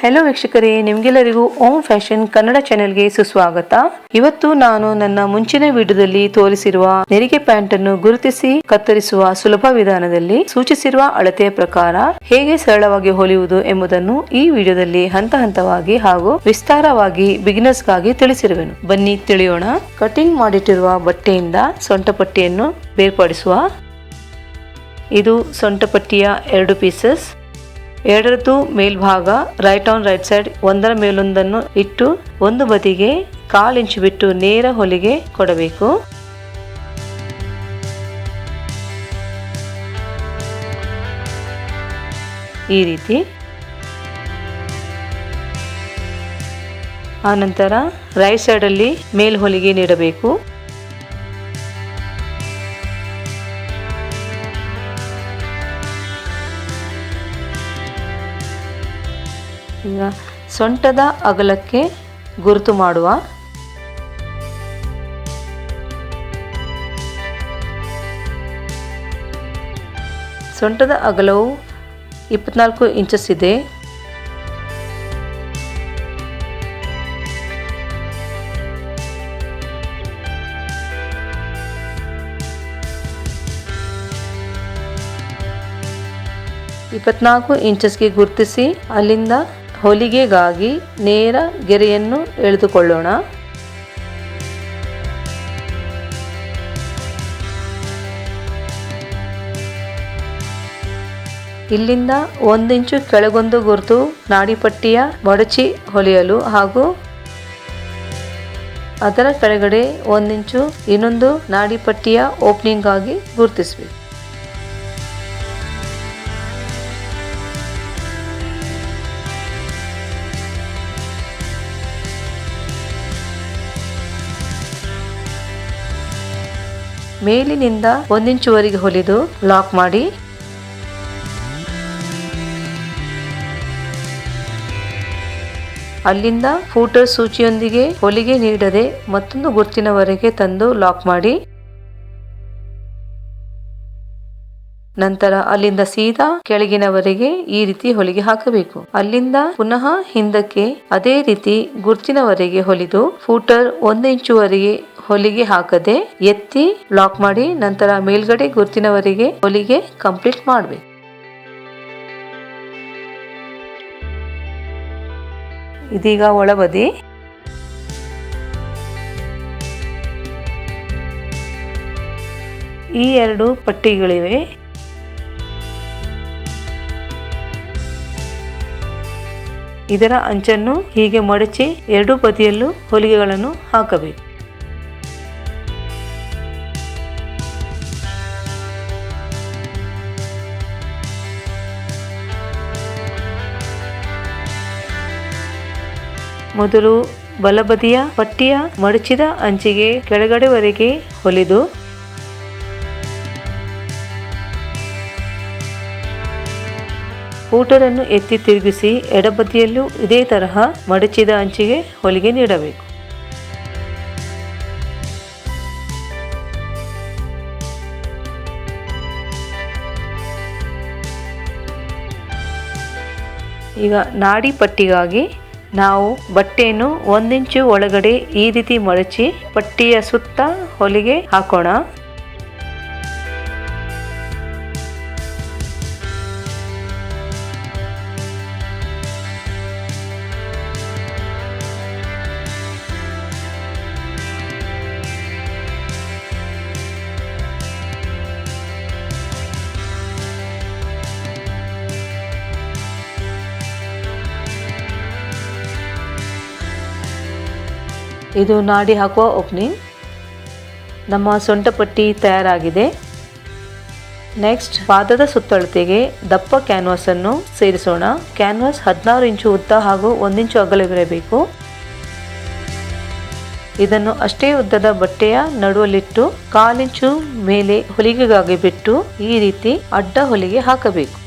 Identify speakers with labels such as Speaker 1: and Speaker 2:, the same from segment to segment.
Speaker 1: Hello ವೀಕ್ಷಕರೇ, ನಿಮಗೆಲ್ಲರಿಗೂ ಓಂ fashion Kannada ಚಾನೆಲ್ಗೆ ಸುಸ್ವಾಗತ. ಇವತ್ತು ನಾನು ನನ್ನ ಮುಂಚಿನ ವಿಡಿಯೋದಲ್ಲಿ ತೋರಿಸಿರುವ ನೆರಿಗೆ ಪ್ಯಾಂಟ್ ಅನ್ನು ಗುರುತಿಸಿ ಕತ್ತರಿಸುವ ಸುಲಭ ವಿಧಾನದಲ್ಲಿ ಸೂಚಿಸಿರುವ ಅಳತೆಯ ಪ್ರಕಾರ ಹೇಗೆ ಸರಳವಾಗಿ ಹೊಲಿಯುವುದು ಎಂಬುದನ್ನು ಈ ವಿಡಿಯೋದಲ್ಲಿ ಹಂತ ಹಂತವಾಗಿ ಹಾಗೂ ವಿಸ್ತಾರವಾಗಿ ಬಿಗಿನರ್ಸ್ಗಾಗಿ ತಿಳಿಸಿರುವೆನು. ಬನ್ನಿ ತಿಳಿಯೋಣ. ಕಟಿಂಗ್ ಮಾಡಿಟ್ಟಿರುವ ಬಟ್ಟೆಯಿಂದ ಸೊಂಟಪಟ್ಟಿಯನ್ನು ಬೇರ್ಪಡಿಸುವ. ಇದು ಸೊಂಟಪಟ್ಟಿಯ ಎರಡು ಪೀಸಸ್ ಎರಡರದ್ದು ಮೇಲ್ಭಾಗ ರೈಟ್ ಆನ್ ರೈಟ್ ಸೈಡ್ ಒಂದರ ಮೇಲೊಂದನ್ನು ಇಟ್ಟು ಒಂದು ಬದಿಗೆ ಕಾಲು ಇಂಚು ಬಿಟ್ಟು ನೇರ ಹೊಲಿಗೆ ಕೊಡಬೇಕು. ಈ ರೀತಿ. ಆನಂತರ ರೈಟ್ ಸೈಡಲ್ಲಿ ಮೇಲ್ ಹೊಲಿಗೆ ನೀಡಬೇಕು. ಸೊಂಟದ ಅಗಲಕ್ಕೆ ಗುರುತು ಮಾಡುವ. ಸೊಂಟದ ಅಗಲವು ಇಪ್ಪತ್ನಾಲ್ಕು ಇಂಚಸ್ ಇದೆ. ಇಪ್ಪತ್ನಾಲ್ಕು ಇಂಚಸ್ಗೆ ಗುರುತಿಸಿ ಅಲ್ಲಿಂದ ಹೊಲಿಗೆಗಾಗಿ ನೇರ ಗೆರೆಯನ್ನು ಎಳೆದುಕೊಳ್ಳೋಣ. ಇಲ್ಲಿಂದ ಒಂದಿಂಚು ಕೆಳಗೊಂದು ಗುರುತು ನಾಡಿಪಟ್ಟಿಯ ಮಡಚಿ ಹೊಲಿಯಲು ಹಾಗೂ ಅದರ ಕೆಳಗಡೆ ಒಂದಿಂಚು ಇನ್ನೊಂದು ನಾಡಿಪಟ್ಟಿಯ ಓಪನಿಂಗ್ ಆಗಿ ಗುರುತಿಸಬೇಕು. ಮೇಲಿನಿಂದ ಒಂದಿಂಚುವರೆಗೆ ಹೊಲಿದು ಲಾಕ್ ಮಾಡಿ. ಅಲ್ಲಿಂದ ಫೂಟರ್ ಸೂಚಿಯೊಂದಿಗೆ ಹೊಲಿಗೆ ನೀಡದೆ ಮತ್ತೊಂದು ಗುರುತಿನವರೆಗೆ ತಂದು ಲಾಕ್ ಮಾಡಿ. ನಂತರ ಅಲ್ಲಿಂದ ಸೀದಾ ಕೆಳಗಿನವರೆಗೆ ಈ ರೀತಿ ಹೊಲಿಗೆ ಹಾಕಬೇಕು. ಅಲ್ಲಿಂದ ಪುನಃ ಹಿಂದಕ್ಕೆ ಅದೇ ರೀತಿ ಗುರುತಿನವರೆಗೆ ಹೊಲಿದು ಫೂಟರ್ ಒಂದು ಇಂಚುವರೆಗೆ ಹೊಲಿಗೆ ಹಾಕದೆ ಎತ್ತಿ ಲಾಕ್ ಮಾಡಿ ನಂತರ ಮೇಲ್ಗಡೆ ಗುರುತಿನವರೆಗೆ ಹೊಲಿಗೆ ಕಂಪ್ಲೀಟ್ ಮಾಡಬೇಕು. ಇದೀಗ ಒಳಬದಿ. ಈ ಎರಡು ಪಟ್ಟಿಗಳಿವೆ. ಇದರ ಅಂಚನ್ನು ಹೀಗೆ ಮಡಚಿ ಎರಡು ಬದಿಯಲ್ಲೂ ಹೊಲಿಗೆಗಳನ್ನು ಹಾಕಬೇಕು. ಮೊದಲು ಬಲಬದಿಯ ಪಟ್ಟಿಯ ಮಡಚಿದ ಅಂಚಿಗೆ ಕೆಳಗಡೆವರೆಗೆ ಹೊಲಿದು ಊಟರನ್ನು ಎತ್ತಿ ತಿರುಗಿಸಿ ಎಡಬದಿಯಲ್ಲೂ ಇದೇ ತರಹ ಮಡಚಿದ ಅಂಚಿಗೆ ಹೊಲಿಗೆ ನೀಡಬೇಕು. ಈಗ ನಾಡಿ ಪಟ್ಟಿಗಾಗಿ ನಾವು ಬಟ್ಟೆಯನ್ನು ಒಂದಿಂಚು ಒಳಗಡೆ ಈ ರೀತಿ ಮಡಚಿ ಪಟ್ಟಿಯ ಸುತ್ತ ಹೊಲಿಗೆ ಹಾಕೋಣ. ಇದು ನಾಡಿ ಹಾಕುವ ಓಪನಿಂಗ್. ನಮ್ಮ ಸೊಂಟಪಟ್ಟಿ ತಯಾರಾಗಿದೆ. ನೆಕ್ಸ್ಟ್, ಪಾದದ ಸುತ್ತಳತೆಗೆ ದಪ್ಪ ಕ್ಯಾನ್ವಾಸನ್ನು ಸೇರಿಸೋಣ. ಕ್ಯಾನ್ವಾಸ್ ಹದಿನಾರು ಇಂಚು ಉದ್ದ ಹಾಗೂ ಒಂದಿಂಚು ಅಗಲವಿರಬೇಕು. ಇದನ್ನು ಅಷ್ಟೇ ಉದ್ದದ ಬಟ್ಟೆಯ ನಡುವಲ್ಲಿಟ್ಟು, ಕಾಲಿಂಚು ಮೇಲೆ ಹೊಲಿಗೆಗಾಗಿ ಬಿಟ್ಟು ಈ ರೀತಿ ಅಡ್ಡ ಹೊಲಿಗೆ ಹಾಕಬೇಕು.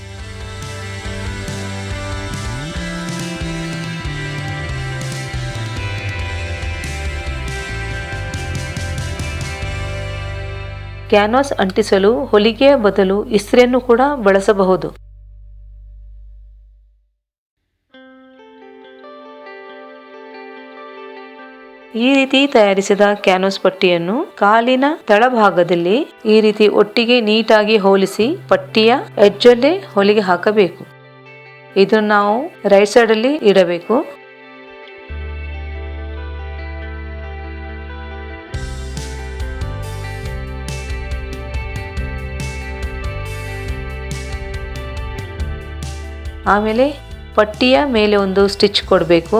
Speaker 1: ಕ್ಯಾನ್ವಾಸ್ ಅಂಟಿಸಲು ಹೊಲಿಗೆಯ ಬದಲು ಇಸ್ತ್ರಿಯನ್ನು ಕೂಡ ಬಳಸಬಹುದು. ಈ ರೀತಿ ತಯಾರಿಸಿದ ಕ್ಯಾನ್ವಾಸ್ ಪಟ್ಟಿಯನ್ನು ಕಾಲಿನ ತಳಭಾಗದಲ್ಲಿ ಈ ರೀತಿ ಒಟ್ಟಿಗೆ ನೀಟಾಗಿ ಹೋಲಿಸಿ ಪಟ್ಟಿಯ ಎಜ್ಜಲ್ಲೇ ಹೊಲಿಗೆ ಹಾಕಬೇಕು. ಇದನ್ನು ನಾವು ರೈಟ್ ಸೈಡ್ ಅಲ್ಲಿ ಇಡಬೇಕು. ಆಮೇಲೆ ಪಟ್ಟಿಯ ಮೇಲೆ ಒಂದು ಸ್ಟಿಚ್ ಕೊಡಬೇಕು.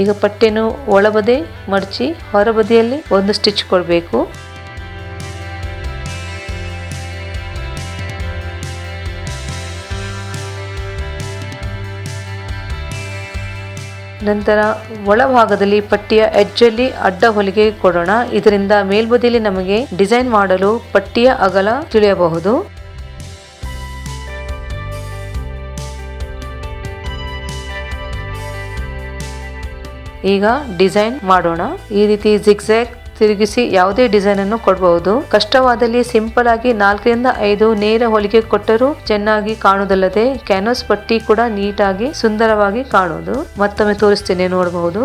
Speaker 1: ಈಗ ಪಟ್ಟೆನು ಒಳಬದಿ ಮಡಚಿ ಹೊರಬದಿಯಲ್ಲಿ ಒಂದು ಸ್ಟಿಚ್ ಕೊಡಬೇಕು. ನಂತರ ಒಳಭಾಗದಲ್ಲಿ ಪಟ್ಟಿಯ ಎಜ್ಜಲ್ಲಿ ಅಡ್ಡ ಹೊಲಿಗೆ ಕೊಡೋಣ. ಇದರಿಂದ ಮೇಲ್ಬದಿಯಲ್ಲಿ ನಮಗೆ ಡಿಸೈನ್ ಮಾಡಲು ಪಟ್ಟಿಯ ಅಗಲ ತಿಳಿಯಬಹುದು. ಈಗ ಡಿಸೈನ್ ಮಾಡೋಣ. ಈ ರೀತಿ ಜಿಗ್ಜ್ಯಾಗ್ ತಿರುಗಿಸಿ ಯಾವುದೇ ಡಿಸೈನ್ ಅನ್ನು ಕೊಡಬಹುದು ಕಷ್ಟವಾದಲ್ಲಿ ಸಿಂಪಲ್ ಆಗಿ ನಾಲ್ಕರಿಂದ ಐದು ನೇರ ಹೊಲಿಗೆ ಕೊಟ್ಟರೂ ಚೆನ್ನಾಗಿ ಕಾಣುವುದಲ್ಲದೆ ಕ್ಯಾನ್ವಾಸ್ ಪಟ್ಟಿ ಕೂಡ ನೀಟಾಗಿ ಸುಂದರವಾಗಿ ಕಾಣುವುದು. ಮತ್ತೊಮ್ಮೆ ತೋರಿಸ್ತೇನೆ ನೋಡಬಹುದು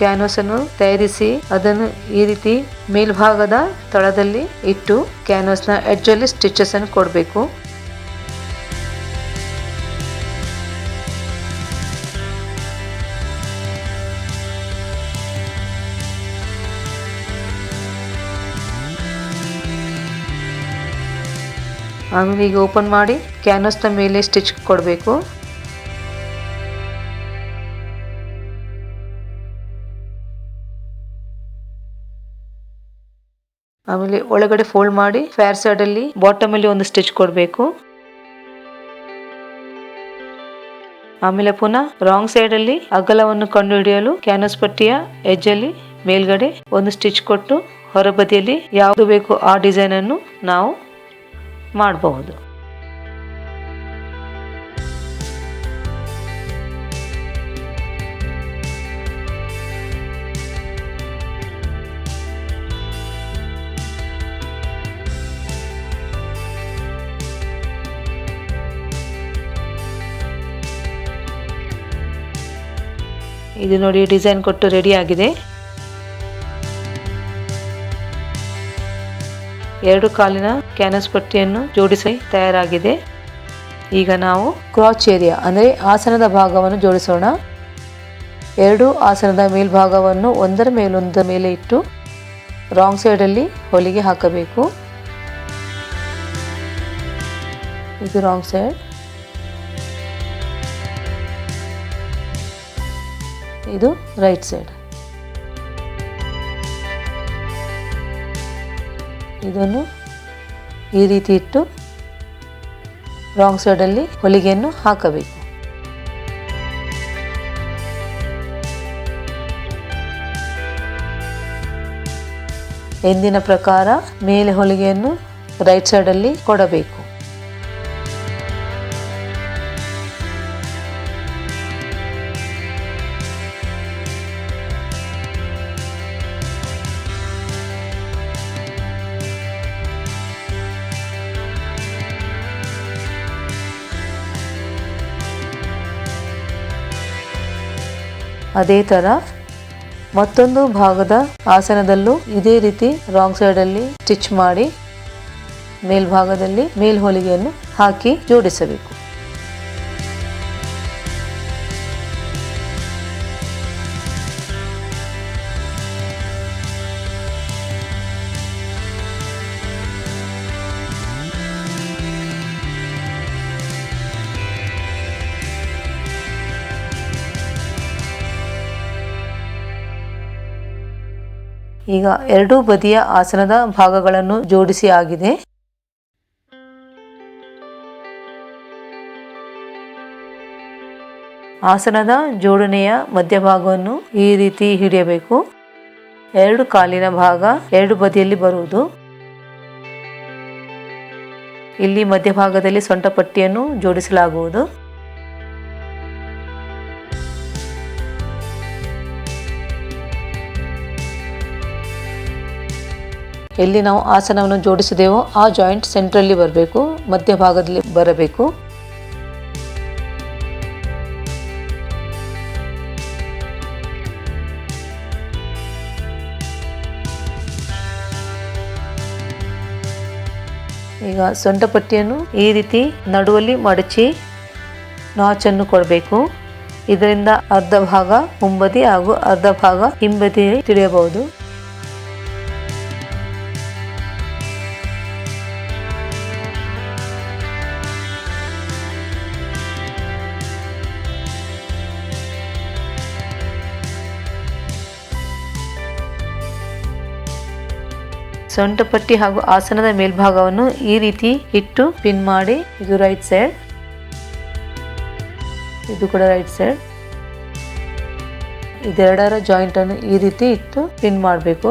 Speaker 1: ಕ್ಯಾನ್ವಸ್ ಅನ್ನು ತಯಾರಿಸಿ ಅದನ್ನು ಈ ರೀತಿ ಮೇಲ್ಭಾಗದ ತಳದಲ್ಲಿ ಇಟ್ಟು ಕ್ಯಾನ್ವಸ್ನ ಎಡ್ಜ್ ಅಲ್ಲಿ ಸ್ಟಿಚಸ್ ಅನ್ನು ಕೊಡಬೇಕು. ಆಮೇಲೆ ಈಗ ಓಪನ್ ಮಾಡಿ ಕ್ಯಾನ್ವಾಸ್ನ ಮೇಲೆ ಸ್ಟಿಚ್ ಕೊಡಬೇಕು. ಆಮೇಲೆ ಒಳಗಡೆ ಫೋಲ್ಡ್ ಮಾಡಿ ಫೇರ್ ಸೈಡ್ ಅಲ್ಲಿ ಬಾಟಮ್ ಅಲ್ಲಿ ಒಂದು ಸ್ಟಿಚ್ ಕೊಡಬೇಕು. ಆಮೇಲೆ ಪುನಃ ರಾಂಗ್ ಸೈಡ್ ಅಲ್ಲಿ ಅಗಲವನ್ನು ಕಂಡುಹಿಡಿಯಲು ಕ್ಯಾನಸ್ ಪಟ್ಟಿಯ ಎಜ್ ಅಲ್ಲಿ ಮೇಲ್ಗಡೆ ಒಂದು ಸ್ಟಿಚ್ ಕೊಟ್ಟು ಹೊರಬದಿಯಲ್ಲಿ ಯಾವುದು ಬೇಕು ಆ ಡಿಸೈನ್ ಅನ್ನು ನಾವು ಮಾಡಬಹುದು. ಇದು ನೋಡಿ ಡಿಸೈನ್ ಕೊಟ್ಟು ರೆಡಿ ಆಗಿದೆ. ಎರಡು ಕಾಲಿನ ಕ್ಯಾನಸ್ ಪಟ್ಟಿಯನ್ನು ಜೋಡಿಸಿ ತಯಾರಾಗಿದೆ. ಈಗ ನಾವು ಕ್ರಾಚ್ ಏರಿಯಾ ಅಂದರೆ ಆಸನದ ಭಾಗವನ್ನು ಜೋಡಿಸೋಣ. ಎರಡು ಆಸನದ ಮೇಲ್ಭಾಗವನ್ನು ಒಂದರ ಮೇಲೊಂದರ ಮೇಲೆ ಇಟ್ಟು ರಾಂಗ್ ಸೈಡಲ್ಲಿ ಹೊಲಿಗೆ ಹಾಕಬೇಕು. ಇದು ರಾಂಗ್ ಸೈಡ್ ಇದು ರೈಟ್ ಸೈಡ್. ಇದನ್ನು ಈ ರೀತಿ ಇಟ್ಟು ರಾಂಗ್ ಸೈಡಲ್ಲಿ ಹೊಲಿಗೆಯನ್ನು ಹಾಕಬೇಕು. ಎಂದಿನ ಪ್ರಕಾರ ಮೇಲೆ ಹೊಲಿಗೆಯನ್ನು ರೈಟ್ ಸೈಡಲ್ಲಿ ಕೊಡಬೇಕು. ಅದೇ ಥರ ಮತ್ತೊಂದು ಭಾಗದ ಆಸನದಲ್ಲೂ ಇದೇ ರೀತಿ ರಾಂಗ್ ಸೈಡಲ್ಲಿ ಸ್ಟಿಚ್ ಮಾಡಿ ಮೇಲ್ಭಾಗದಲ್ಲಿ ಮೇಲ್ಹೊಲಿಗೆಯನ್ನು ಹಾಕಿ ಜೋಡಿಸಬೇಕು. ಈಗ ಎರಡು ಬದಿಯ ಆಸನದ ಭಾಗಗಳನ್ನು ಜೋಡಿಸಿ ಆಗಿದೆ. ಆಸನದ ಜೋಡಣೆಯ ಮಧ್ಯಭಾಗವನ್ನು ಈ ರೀತಿ ಹಿಡಿಯಬೇಕು. ಎರಡು ಕಾಲಿನ ಭಾಗ ಎರಡು ಬದಿಯಲ್ಲಿ ಬರುವುದು. ಇಲ್ಲಿ ಮಧ್ಯಭಾಗದಲ್ಲಿ ಸೊಂಟಪಟ್ಟಿಯನ್ನು ಜೋಡಿಸಲಾಗುವುದು. ಎಲ್ಲಿ ನಾವು ಆಸನವನ್ನು ಜೋಡಿಸಿದೆವೋ ಆ ಜಾಯಿಂಟ್ ಸೆಂಟ್ರಲ್ಲಿ ಬರಬೇಕು ಮಧ್ಯಭಾಗದಲ್ಲಿ ಬರಬೇಕು. ಈಗ ಸೊಂಟಪಟ್ಟಿಯನ್ನು ಈ ರೀತಿ ನಡುವಲ್ಲಿ ಮಡಚಿ ನಾಚನ್ನು ಕೊಡಬೇಕು. ಇದರಿಂದ ಅರ್ಧ ಭಾಗ ಮುಂಬದಿ ಹಾಗೂ ಅರ್ಧ ಭಾಗ ಹಿಂಬದಿ ತಿಳಿಯಬಹುದು ಸೊಂಟಪಟ್ಟಿ ಹಾಗೂ ಆಸನದ ಮೇಲ್ಭಾಗವನ್ನು ಈ ರೀತಿ ಇಟ್ಟು ಪಿನ್ ಮಾಡಿ. ಇದು ರೈಟ್ ಸೈಡ್. ಇದು ಕೂಡ ರೈಟ್ ಸೈಡ್. ಇದೆರಡರ ಜಾಯಿಂಟ್ ಅನ್ನು ಈ ರೀತಿ ಇಟ್ಟು ಪಿನ್ ಮಾಡಬೇಕು.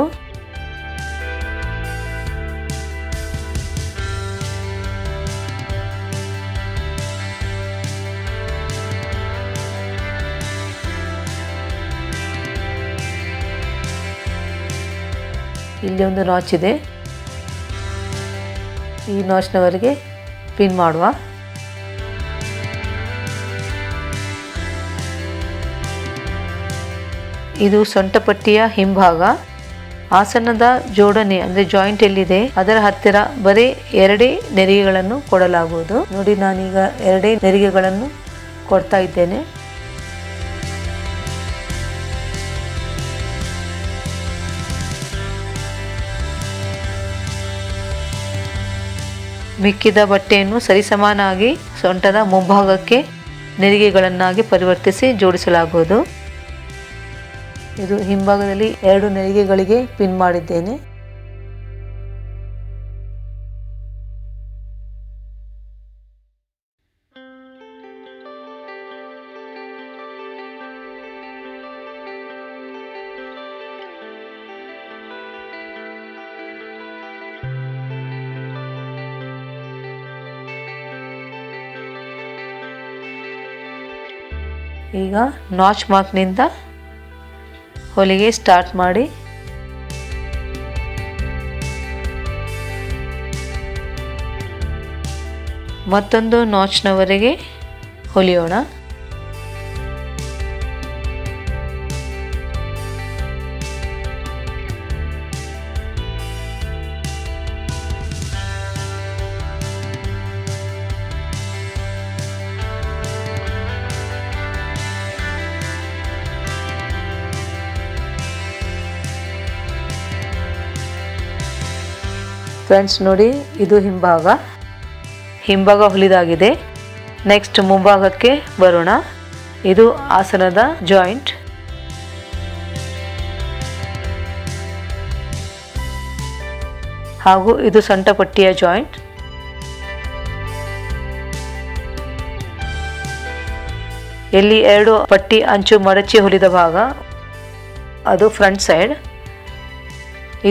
Speaker 1: ಇಲ್ಲಿ ಒಂದು ನಾಚ್ ಇದೆ. ಈ ನಾಚ್ನವರೆಗೆ ಪಿನ್ ಮಾಡುವ. ಇದು ಸೊಂಟಪಟ್ಟಿಯ ಹಿಂಭಾಗ. ಆಸನದ ಜೋಡಣೆ ಅಂದ್ರೆ ಜಾಯಿಂಟ್ ಎಲ್ಲಿದೆ, ಅದರ ಹತ್ತಿರ ಬರೀ ಎರಡೇ ನೆರಿಗೆಗಳನ್ನು ಕೊಡಲಾಗುವುದು. ನೋಡಿ ನಾನೀಗ ಎರಡೇ ನೆರಿಗೆಗಳನ್ನು ಕೊಡ್ತಾ ಇದ್ದೇನೆ. ಮಿಕ್ಕಿದ ಬಟ್ಟೆಯನ್ನು ಸರಿಸಮಾನಾಗಿ ಸೊಂಟದ ಮುಂಭಾಗಕ್ಕೆ ನೆರಿಗೆಗಳನ್ನಾಗಿ ಪರಿವರ್ತಿಸಿ ಜೋಡಿಸಲಾಗುವುದು. ಇದು ಹಿಂಭಾಗದಲ್ಲಿ ಎರಡು ನೆರಿಗೆಗಳಿಗೆ ಪಿನ್ ಮಾಡಿದ್ದೇನೆ. ನಾಚ್ ಮಾರ್ಕ್ನಿಂದ ಹೊಲಿಗೆ ಸ್ಟಾರ್ಟ್ ಮಾಡಿ. ಮತ್ತೊಂದು ನಾಚ್ನವರೆಗೆ ಹೊಲಿಯೋಣ. ಫ್ರೆಂಡ್ಸ್ ನೋಡಿ, ಇದು ಹಿಂಭಾಗ. ಹಿಂಭಾಗ ಹುಲಿದಾಗಿದೆ. ನೆಕ್ಸ್ಟ್ ಮುಂಭಾಗಕ್ಕೆ ಬರೋಣ. ಇದು ಆಸನದ ಜಾಯಿಂಟ್ ಹಾಗೂ ಇದು ಸಂಟಪಟ್ಟಿಯ ಜಾಯಿಂಟ್ ಎಲ್ಲಿ ಎರಡು ಪಟ್ಟಿ ಅಂಚು ಮಡಚಿ ಹೊಲಿದ ಭಾಗ. ಅದು ಫ್ರಂಟ್ ಸೈಡ್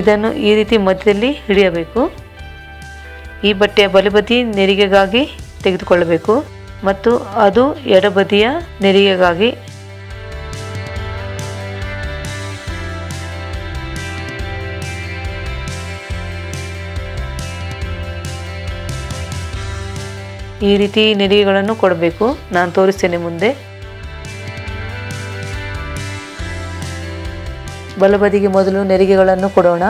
Speaker 1: ಇದನ್ನು ಈ ರೀತಿ ಮಧ್ಯದಲ್ಲಿ ಹಿಡಿಯಬೇಕು. ಈ ಬಟ್ಟೆಯ ಬಲಬದಿ ನೆರಿಗೆಗಾಗಿ ತೆಗೆದುಕೊಳ್ಳಬೇಕು ಮತ್ತು ಅದು ಎಡಬದಿಯ ನೆರಿಗೆಗಾಗಿ ಈ ರೀತಿ ನೆರಿಗೆಗಳನ್ನು ಕೊಡಬೇಕು. ನಾನು ತೋರಿಸ್ತೇನೆ ಮುಂದೆ. ಬಲಬದಿಗೆ ಮೊದಲು ನೆರಿಗೆಗಳನ್ನು ಕೊಡೋಣ.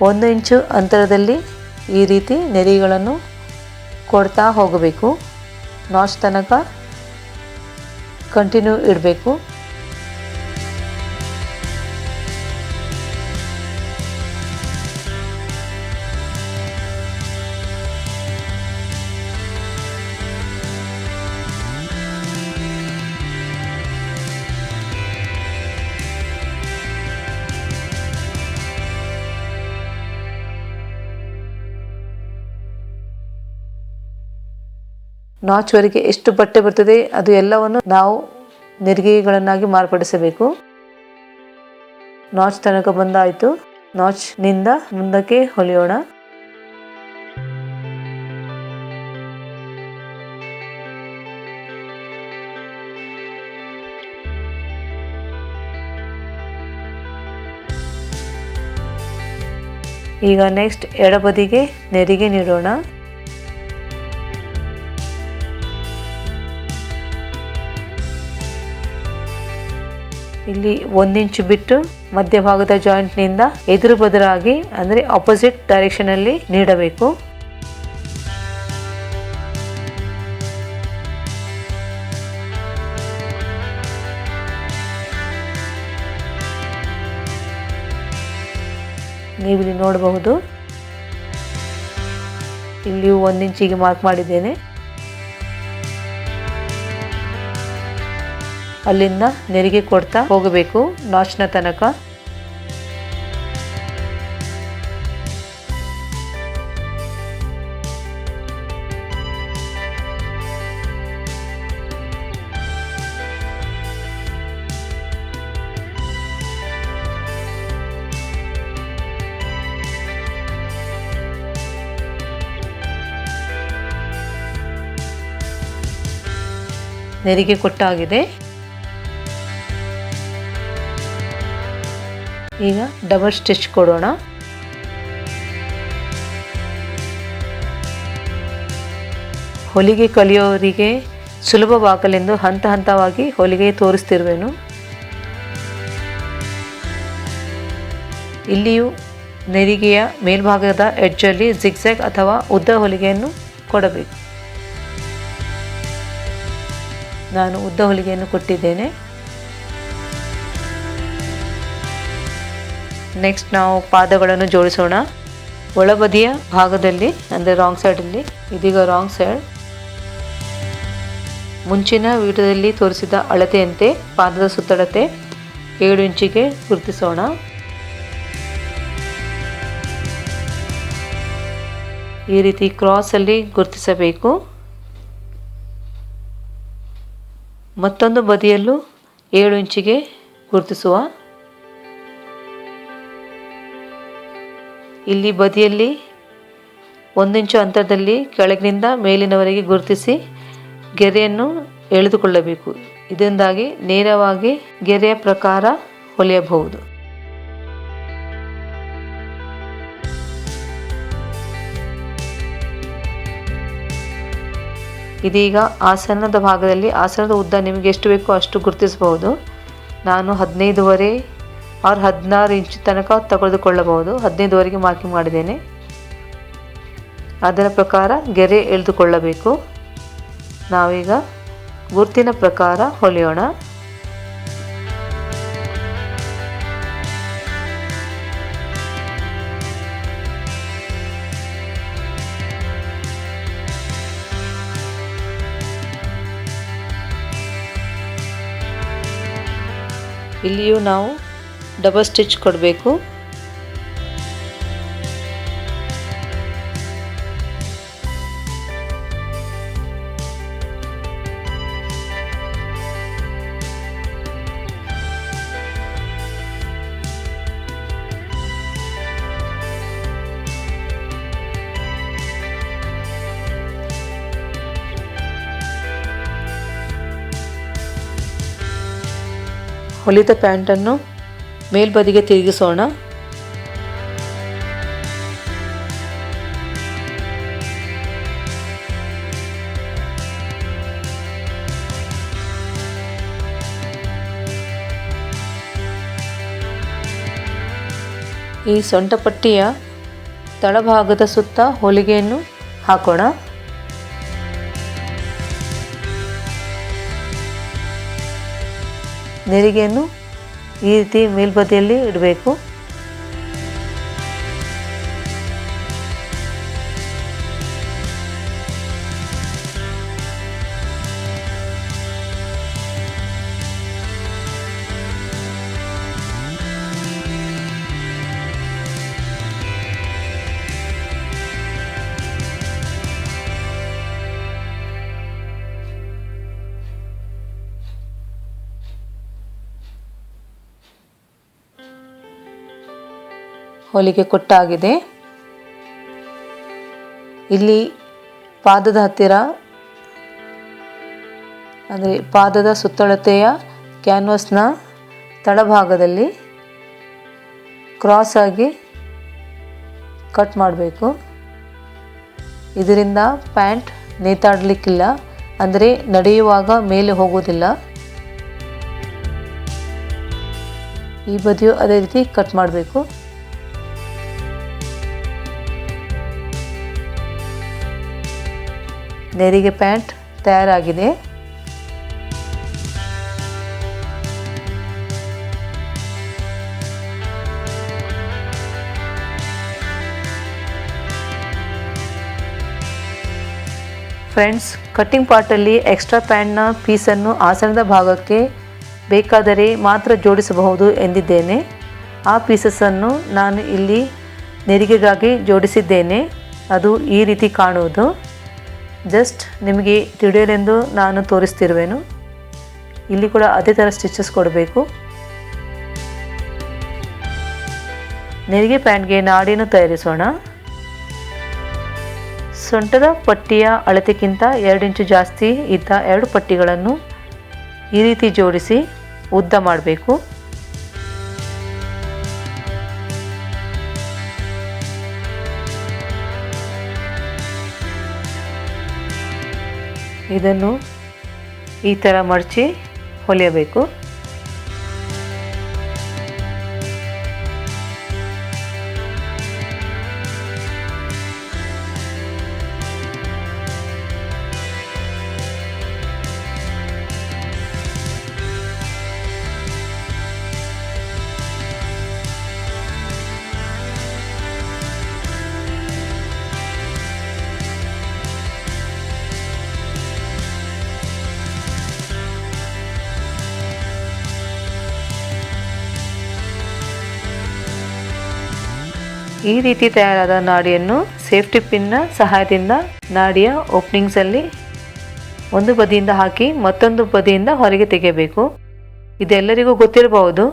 Speaker 1: ಒಂದು ಇಂಚು ಅಂತರದಲ್ಲಿ ಈ ರೀತಿ ನೆರಿಗೆಗಳನ್ನು ಕೊಡ್ತಾ ಹೋಗಬೇಕು. ನಾಚ್ ತನಕ ಕಂಟಿನ್ಯೂ ಇಡಬೇಕು. ನಾಚ್ವರೆಗೆ ಎಷ್ಟು ಬಟ್ಟೆ ಬರ್ತದೆ ಅದು ಎಲ್ಲವನ್ನು ನಾವು ನೆರಿಗೆಗಳನ್ನಾಗಿ ಮಾರ್ಪಡಿಸಬೇಕು. ನಾಚ್ ತನಕ ಬಂದಾಯಿತು. ನಾಚ್ನಿಂದ ಮುಂದಕ್ಕೆ ಹೊಲಿಯೋಣ. ಈಗ ನೆಕ್ಸ್ಟ್ ಎಡಬದಿಗೆ ನೆರಿಗೆ ನೀಡೋಣ. ಇಲ್ಲಿ ಒಂದಿಂಚು ಬಿಟ್ಟು ಮಧ್ಯಭಾಗದ ಜಾಯಿಂಟ್ನಿಂದ ಎದುರು ಬದುರಾಗಿ ಅಂದರೆ ಆಪೋಸಿಟ್ ಡೈರೆಕ್ಷನಲ್ಲಿ ನೀಡಬೇಕು. ನೀವಿಲ್ಲಿ ನೋಡಬಹುದು. ಇಲ್ಲಿ ಒಂದಿಂಚಿಗೆ ಮಾರ್ಕ್ ಮಾಡಿದ್ದೇನೆ. ಅಲ್ಲಿಂದ ನೆರಿಗೆ ಕೊಡ್ತಾ ಹೋಗಬೇಕು ನಾಚ್ನ ತನಕ. ನೆರಿಗೆ ಕೊಟ್ಟಾಗಿದೆ. ಈಗ ಡಬಲ್ ಸ್ಟಿಚ್ ಕೊಡೋಣ. ಹೊಲಿಗೆ ಕಲಿಯೋರಿಗೆ ಸುಲಭವಾಗಲೆಂದು ಹಂತ ಹಂತವಾಗಿ ಹೊಲಿಗೆ ತೋರಿಸ್ತಿರುವೆನು. ಇಲ್ಲಿಯೂ ನೆರಿಗೆಯ ಮೇಲ್ಭಾಗದ ಎಡ್ಜಲ್ಲಿ ಜಿಗ್ಜ್ಯಾಗ್ ಅಥವಾ ಉದ್ದ ಹೊಲಿಗೆಯನ್ನು ಕೊಡಬೇಕು. ನಾನು ಉದ್ದ ಹೊಲಿಗೆಯನ್ನು ಕೊಟ್ಟಿದ್ದೇನೆ. ನೆಕ್ಸ್ಟ್ ನಾವು ಪಾದಗಳನ್ನು ಜೋಡಿಸೋಣ. ಒಳಬದಿಯ ಭಾಗದಲ್ಲಿ, ಅಂದರೆ ರಾಂಗ್ ಸೈಡಲ್ಲಿ ಇದೀಗ ರಾಂಗ್ ಸೈಡ್ ಮುಂಚಿನ ವಿಡಿಯೋದಲ್ಲಿ ತೋರಿಸಿದ ಅಳತೆಯಂತೆ ಪಾದದ ಸುತ್ತಳತೆ ಏಳು ಇಂಚಿಗೆ ಗುರುತಿಸೋಣ. ಈ ರೀತಿ ಕ್ರಾಸಲ್ಲಿ ಗುರುತಿಸಬೇಕು. ಮತ್ತೊಂದು ಬದಿಯಲ್ಲೂ ಏಳು ಇಂಚಿಗೆ ಗುರುತಿಸುವ. ಇಲ್ಲಿ ಬದಿಯಲ್ಲಿ, ಒಂದಿಂಚು ಅಂತರದಲ್ಲಿ ಕೆಳಗಿನಿಂದ ಮೇಲಿನವರೆಗೆ ಗುರುತಿಸಿ ಗೆರೆಯನ್ನು ಎಳೆದುಕೊಳ್ಳಬೇಕು. ಇದರಿಂದಾಗಿ ನೇರವಾಗಿ ಗೆರೆಯ ಪ್ರಕಾರ ಹೊಲಿಯಬಹುದು ಇದೀಗ ಆಸನದ ಭಾಗದಲ್ಲಿ, ಆಸನದ ಉದ್ದ ನಿಮಗೆ ಎಷ್ಟು ಬೇಕೋ ಅಷ್ಟು ಗುರುತಿಸಬಹುದು. ನಾನು ಹದಿನೈದುವರೆ ಆರು ಹದಿನಾರು ಇಂಚ್ ತನಕ ತೆಗೆದುಕೊಳ್ಳಬಹುದು ಹದಿನೈದುವರೆಗೆ ಮಾರ್ಕಿಂಗ್ ಮಾಡಿದ್ದೇನೆ. ಅದರ ಪ್ರಕಾರ ಗೆರೆ ಎಳೆದುಕೊಳ್ಳಬೇಕು. ನಾವೀಗ ಗುರುತಿನ ಪ್ರಕಾರ ಹೊಲಿಯೋಣ. ಇಲ್ಲಿಯೂ ನಾವು ಡಬಲ್ ಸ್ಟಿಚ್ ಕೊಡಬೇಕು. ಹೊಲಿದ ಪ್ಯಾಂಟನ್ನು ಮೇಲ್ಬದಿಗೆ ತಿರುಗಿಸೋಣ. ಈ ಸೊಂಟಪಟ್ಟಿಯ ತಳಭಾಗದ ಸುತ್ತ ಹೊಲಿಗೆಯನ್ನು ಹಾಕೋಣ. ನೆರಿಗೆಯನ್ನು ಈ ರೀತಿ ಮೇಲ್ಬದಿಯಲ್ಲಿ ಇಡಬೇಕು. ಹೊಲಿಗೆ ಕೊಟ್ಟಾಗಿದೆ. ಇಲ್ಲಿ ಪಾದದ ಹತ್ತಿರ, ಅಂದರೆ ಪಾದದ ಸುತ್ತಳತೆಯ ಕ್ಯಾನ್ವಸ್ನ ತಳಭಾಗದಲ್ಲಿ ಕ್ರಾಸ್ ಆಗಿ ಕಟ್ ಮಾಡಬೇಕು. ಇದರಿಂದ ಪ್ಯಾಂಟ್ ನೇತಾಡಲಿಕ್ಕಿಲ್ಲ, ಅಂದರೆ ನಡೆಯುವಾಗ ಮೇಲೆ ಹೋಗೋದಿಲ್ಲ ಈ ಬದಿಯು ಅದೇ ರೀತಿ ಕಟ್ ಮಾಡಬೇಕು. ನೆರಿಗೆ ಪ್ಯಾಂಟ್ ತಯಾರಾಗಿದೆ. ಫ್ರೆಂಡ್ಸ್ ಕಟ್ಟಿಂಗ್ ಪಾರ್ಟಲ್ಲಿ ಎಕ್ಸ್ಟ್ರಾ ಪ್ಯಾಂಟ್ನ ಪೀಸನ್ನು ಆಸನದ ಭಾಗಕ್ಕೆ ಬೇಕಾದರೆ ಮಾತ್ರ ಜೋಡಿಸಬಹುದು ಎಂದಿದ್ದೇನೆ. ಆ ಪೀಸಸನ್ನು ನಾನು ಇಲ್ಲಿ ನೆರಿಗೆಗಾಗಿ ಜೋಡಿಸಿದ್ದೇನೆ. ಅದು ಈ ರೀತಿ ಕಾಣುವುದು. ಜಸ್ಟ್ ನಿಮಗೆ ತಿಳಿಯಲೆಂದು ನಾನು ತೋರಿಸ್ತಿರುವೆನು. ಇಲ್ಲಿ ಕೂಡ ಅದೇ ಥರ ಸ್ಟಿಚಸ್ ಕೊಡಬೇಕು. ನೆರಿಗೆ ಪ್ಯಾಂಟ್ಗೆ ನಾಡಿನ ತಯಾರಿಸೋಣ. ಸೊಂಟದ ಪಟ್ಟಿಯ ಅಳತೆಗಿಂತ ಎರಡು ಇಂಚು ಜಾಸ್ತಿ ಇದ್ದ ಎರಡು ಪಟ್ಟಿಗಳನ್ನು ಈ ರೀತಿ ಜೋಡಿಸಿ ಉದ್ದ ಮಾಡಬೇಕು. ಇದನ್ನು ಈ ಥರ ಮಡಚಿ ಹೊಲಿಯಬೇಕು. ಈ ರೀತಿ ತಯಾರಾದ ನಾಡಿಯನ್ನು ಸೇಫ್ಟಿ ಪಿನ್ನ ಸಹಾಯದಿಂದ ನಾಡಿಯ ಓಪನಿಂಗ್ಸಲ್ಲಿ ಒಂದು ಬದಿಯಿಂದ ಹಾಕಿ ಮತ್ತೊಂದು ಬದಿಯಿಂದ ಹೊರಗೆ ತೆಗೆಯಬೇಕು. ಇದೆಲ್ಲರಿಗೂ ಗೊತ್ತಿರಬಹುದು.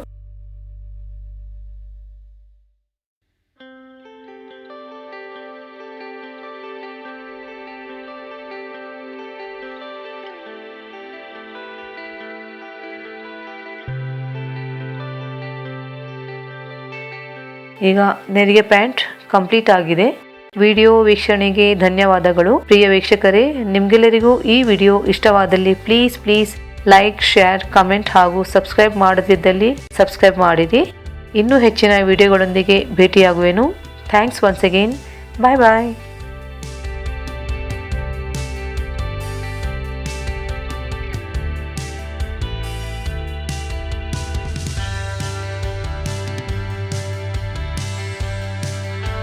Speaker 1: ಈಗ ನೆರಿಗೆ ಪ್ಯಾಂಟ್ ಕಂಪ್ಲೀಟ್ ಆಗಿದೆ. ವಿಡಿಯೋ ವೀಕ್ಷಣೆಗೆ ಧನ್ಯವಾದಗಳು. ಪ್ರಿಯ ವೀಕ್ಷಕರೇ, ನಿಮ್ಗೆಲ್ಲರಿಗೂ ಈ ವಿಡಿಯೋ ಇಷ್ಟವಾದಲ್ಲಿ please please like share comment ಹಾಗೂ ಸಬ್ಸ್ಕ್ರೈಬ್ ಮಾಡದಿದ್ದಲ್ಲಿ ಸಬ್ಸ್ಕ್ರೈಬ್ ಮಾಡಿರಿ. ಇನ್ನೂ ಹೆಚ್ಚಿನ ವಿಡಿಯೋಗಳೊಂದಿಗೆ ಭೇಟಿಯಾಗುವೆನು. Thanks once again bye bye